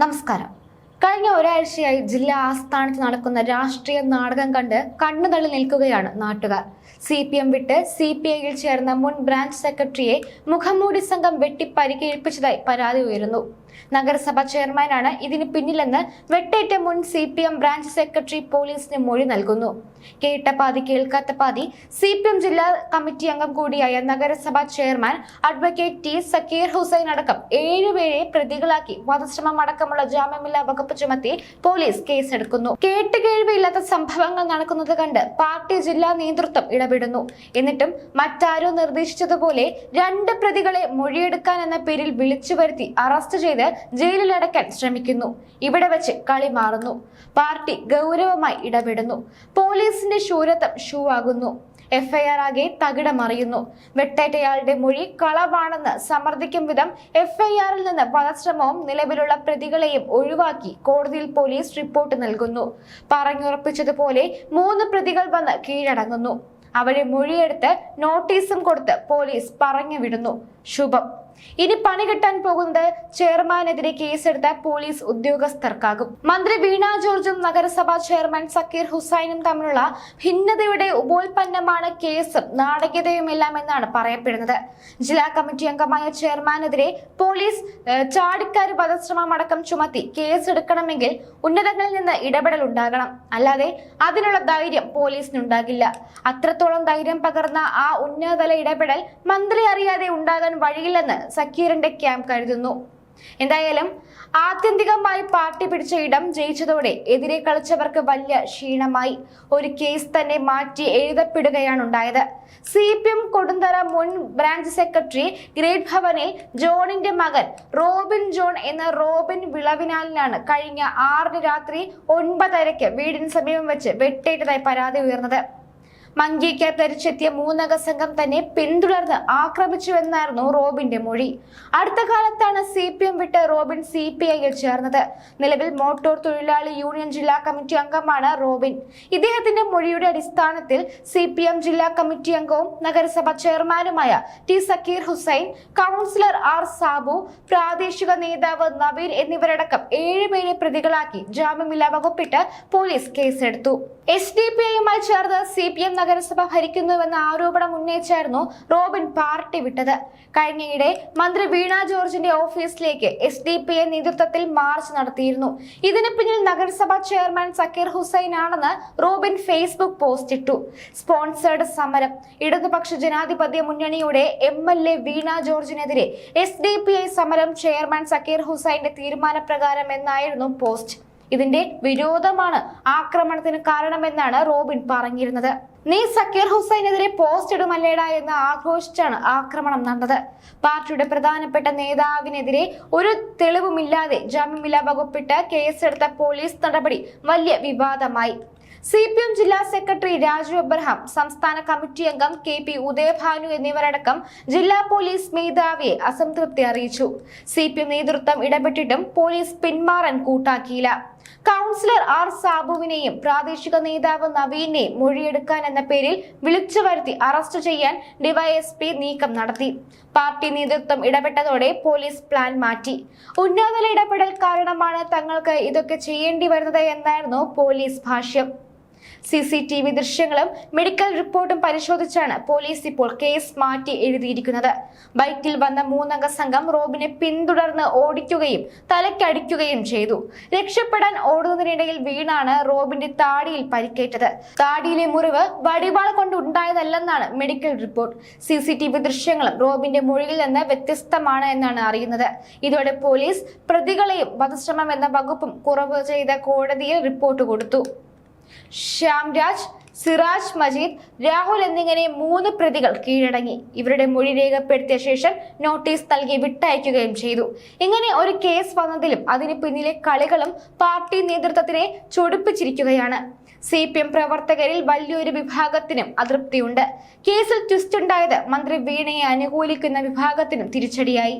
നമസ്കാരം. കഴിഞ്ഞ ഒരാഴ്ചയായി ജില്ലാ ആസ്ഥാനത്ത് നടക്കുന്ന രാഷ്ട്രീയ നാടകം കണ്ട് കണ്ണുതള്ളി നിൽക്കുകയാണ് നാട്ടുകാർ. സി പി എം വിട്ട് സി പി ഐയിൽ ചേർന്ന മുൻ ബ്രാഞ്ച് സെക്രട്ടറിയെ മുഖംമൂടി സംഘം വെട്ടി പരിക്കേൽപ്പിച്ചതായി പരാതി ഉയരുന്നു. നഗരസഭാ ചെയർമാനാണ് ഇതിന് പിന്നിലെന്ന് വെട്ടേറ്റ മുൻ C P M branch secretary പോലീസിന് മൊഴി നൽകുന്നു. കേട്ട പാതി കേൾക്കാത്ത പാതി സി പി എം ജില്ലാ കമ്മിറ്റി അംഗം കൂടിയായ നഗരസഭാ chairman advocate T Zakir Hussain അടക്കം ഏഴുപേരെ പ്രതികളാക്കി വധശ്രമം അടക്കമുള്ള ജാമ്യമില്ലാ വകുപ്പ് ചുമത്തി പോലീസ് കേസെടുക്കുന്നു. കേട്ടുകേഴ്വയില്ലാത്ത സംഭവങ്ങൾ നടക്കുന്നത് കണ്ട് പാർട്ടി ജില്ലാ നേതൃത്വം ഇടപെടുന്നു. എന്നിട്ടും മറ്റാരോ നിർദ്ദേശിച്ചതുപോലെ രണ്ട് പ്രതികളെ മൊഴിയെടുക്കാൻ എന്ന പേരിൽ വിളിച്ചു വരുത്തി അറസ്റ്റ് ചെയ്ത് ജയിലിലടക്കാൻ ശ്രമിക്കുന്നു. ഇവിടെ വെച്ച് കളി മാറുന്നു. പാർട്ടി ഗൗരവമായി ഇടപെടുന്നു. പോലീസിന്റെ ശൂരത്വം ഷൂ ആകുന്നു എഫ്ഐആർ ആകെ തകിടമറിയുന്നു. വെട്ടേറ്റയാളുടെ മൊഴി കളവാണെന്ന് സമർത്ഥിക്കും വിധം എഫ്ഐആറിൽ നിന്ന് വധശ്രമവും നിലവിലുള്ള പ്രതികളെയും ഒഴിവാക്കി കോടതിയിൽ പോലീസ് റിപ്പോർട്ട് നൽകുന്നു. പറഞ്ഞുറപ്പിച്ചതുപോലെ മൂന്ന് പ്രതികൾ വന്ന് കീഴടങ്ങുന്നു. അവരെ മൊഴിയെടുത്ത് നോട്ടീസും കൊടുത്ത് പോലീസ് പറഞ്ഞു വിടുന്നു ശുഭം. ഇനി പണി കിട്ടാൻ പോകുന്നത് ചെയർമാനെതിരെ കേസെടുത്ത പോലീസ് ഉദ്യോഗസ്ഥർക്കാകും. മന്ത്രി വീണ ജോർജും നഗരസഭാ ചെയർമാൻ സക്കീർ ഹുസൈനും തമ്മിലുള്ള ഭിന്നതയുടെ ഉപോൽപ്പന്നമാണ് കേസും നാടകീയതയുമെല്ലാം എന്നാണ് പറയപ്പെടുന്നത്. ജില്ലാ കമ്മിറ്റി അംഗമായ ചെയർമാനെതിരെ പോലീസ് ചാടിക്കാരി വധശ്രമം അടക്കം ചുമത്തി കേസെടുക്കണമെങ്കിൽ ഉന്നതങ്ങളിൽ നിന്ന് ഇടപെടൽ ഉണ്ടാകണം. അല്ലാതെ അതിനുള്ള ധൈര്യം പോലീസിനുണ്ടാകില്ല. അത്രത്തോളം ധൈര്യം പകർന്ന ആ ഉന്നതതല ഇടപെടൽ മന്ത്രി അറിയാതെ ഉണ്ടാകാൻ വഴിയില്ലെന്ന് സക്കീറിന്റെ ക്യാമ്പ് കരുതുന്നു. എന്തായാലും ആത്യന്തികമായി പാർട്ടി പിടിച്ച ഇടം ജയിച്ചതോടെ എതിരെ കളിച്ചവർക്ക് വലിയ ക്ഷീണമായി. ഒരു കേസ് തന്നെ മാറ്റി എഴുതപ്പെടുകയാണ് ഉണ്ടായത്. സി പി എം കൊടുന്തറ മുൻ ബ്രാഞ്ച് സെക്രട്ടറി ഗ്രേറ്റ് ഭവനിൽ ജോണിന്റെ മകൻ റോബിൻ ജോൺ എന്ന റോബിൻ വിളവിനാലിനാണ് കഴിഞ്ഞ ആറിന് രാത്രി ഒൻപതരയ്ക്ക് വീടിന് സമീപം വെച്ച് വെട്ടേറ്റതായി പരാതി ഉയർന്നത്. മങ്കി ക്യാപ് ധരിച്ചെത്തിയ മൂന്നംഗ സംഘം തന്നെ പിന്തുടർന്ന് ആക്രമിച്ചുവെന്നായിരുന്നു റോബിന്റെ മൊഴി. അടുത്ത കാലത്താണ് സി പി എം വിട്ട് റോബിൻ സി പി ഐയിൽ ചേർന്നത്. നിലവിൽ മോട്ടോർ തൊഴിലാളി യൂണിയൻ ജില്ലാ കമ്മിറ്റി അംഗമാണ് റോബിൻ. ഇദ്ദേഹത്തിന്റെ മൊഴിയുടെ അടിസ്ഥാനത്തിൽ സി പി എം ജില്ലാ കമ്മിറ്റി അംഗവും നഗരസഭാ ചെയർമാനുമായ T Zakir Hussain councillor R Sabu പ്രാദേശിക നേതാവ് നവീൻ എന്നിവരടക്കം ഏഴുപേരെ പ്രതികളാക്കി ജാമ്യമില്ലാ വകുപ്പിട്ട് പോലീസ് കേസെടുത്തു. എസ് ഡി പി ഐയുമായി ചേർന്ന് സി പി എം നഗരസഭ ഭരിക്കുന്നുവെന്ന ആരോപണം ഉന്നയിച്ചായിരുന്നു റോബിൻ പാർട്ടി വിട്ടത്. കഴിഞ്ഞയിടെ മന്ത്രി വീണ ജോർജിന്റെ ഓഫീസിലേക്ക് എസ് ഡി പി എ നേതൃത്വത്തിൽ മാർച്ച് നടത്തിയിരുന്നു. ഇതിന് പിന്നിൽ നഗരസഭാ ചെയർമാൻ സക്കീർ ഹുസൈൻ ആണെന്ന് റോബിൻ ഫേസ്ബുക്ക് പോസ്റ്റ് ഇട്ടു. സ്പോൺസേർഡ് സമരം. ഇടതുപക്ഷ ജനാധിപത്യ മുന്നണിയുടെ എം എൽ എ വീണ ജോർജിനെതിരെ എസ് ഡി പി ഐ സമരം ചെയർമാൻ സക്കീർ ഹുസൈന്റെ തീരുമാനപ്രകാരം എന്നായിരുന്നു പോസ്റ്റ്. ഇതിന്റെ വിരോധമാണ് ആക്രമണത്തിന് കാരണമെന്നാണ് റോബിൻ പറഞ്ഞിരുന്നത്. നീ സക്കീർ ഹുസൈനെതിരെ പോസ്റ്റ് ഇടുമല്ലേടാ എന്ന് ആഘോഷിച്ചാണ് ആക്രമണം നടന്നത്. പാർട്ടിയുടെ പ്രധാനപ്പെട്ട നേതാവിനെതിരെ ഒരു തെളിവുമില്ലാതെ ജാമ്യമില്ലാ വകുപ്പിട്ട് കേസെടുത്ത പോലീസ് നടപടി വലിയ വിവാദമായി. സി പി എം ജില്ലാ സെക്രട്ടറി രാജു അബ്രഹാം സംസ്ഥാന കമ്മിറ്റി അംഗം കെ പി ഉദയഭാനു എന്നിവരടക്കം ജില്ലാ പോലീസ് മേധാവിയെ അസംതൃപ്തി അറിയിച്ചു. സി പി എം നേതൃത്വം ഇടപെട്ടിട്ടും പോലീസ് പിന്മാറാൻ കൂട്ടാക്കിയില്ല. കൗൺസിലർ ആർ സാബുവിനെയും പ്രാദേശിക നേതാവ് നവീനെയും മൊഴിയെടുക്കാൻ എന്ന പേരിൽ വിളിച്ചു വരുത്തി അറസ്റ്റ് ചെയ്യാൻ ഡിവൈഎസ്പി നീക്കം നടത്തി. പാർട്ടി നേതൃത്വം ഇടപെട്ടതോടെ പോലീസ് പ്ലാൻ മാറ്റി. ഉന്നതതല ഇടപെടൽ കാരണമാണ് തങ്ങൾക്ക് ഇതൊക്കെ ചെയ്യേണ്ടി വരുന്നത് എന്നായിരുന്നു പോലീസ് ഭാഷ്യം. സി സി ടി വി ദൃശ്യങ്ങളും മെഡിക്കൽ റിപ്പോർട്ടും പരിശോധിച്ചാണ് പോലീസ് ഇപ്പോൾ കേസ് മാറ്റി എഴുതിയിരിക്കുന്നത്. ബൈക്കിൽ വന്ന മൂന്നംഗ സംഘം റോബിനെ പിന്തുടർന്ന് ഓടിക്കുകയും തലക്കടിക്കുകയും ചെയ്തു. രക്ഷപ്പെടാൻ ഓടുന്നതിനിടയിൽ വീണാണ് റോബിന്റെ താടിയിൽ പരിക്കേറ്റത്. താടിയിലെ മുറിവ് വടിവാൾ കൊണ്ട് ഉണ്ടായതല്ലെന്നാണ് medical report. C C T V ദൃശ്യങ്ങളും റോബിന്റെ മൊഴിയിൽ നിന്ന് വ്യത്യസ്തമാണ് എന്നാണ് അറിയുന്നത്. ഇതോടെ പോലീസ് പ്രതികളെയും വധശ്രമം എന്ന വകുപ്പും കുറവ് ചെയ്ത കോടതിയിൽ റിപ്പോർട്ട് കൊടുത്തു. ശ്യാംരാജ് സിറാജ് മജീദ് രാഹുൽ എന്നിങ്ങനെ മൂന്ന് പ്രതികൾ കീഴടങ്ങി. ഇവരുടെ മൊഴി രേഖപ്പെടുത്തിയ ശേഷം നോട്ടീസ് നൽകി വിട്ടയക്കുകയും ചെയ്തു. ഇങ്ങനെ ഒരു കേസ് വന്നതിലും അതിന് പിന്നിലെ കളികളും പാർട്ടി നേതൃത്വത്തിനെ ചൊടിപ്പിച്ചിരിക്കുകയാണ്. സി പി എം പ്രവർത്തകരിൽ വലിയൊരു വിഭാഗത്തിനും അതൃപ്തിയുണ്ട്. കേസിൽ ട്വിസ്റ്റ് ഉണ്ടായത് മന്ത്രി വീണയെ അനുകൂലിക്കുന്ന വിഭാഗത്തിനും തിരിച്ചടിയായി.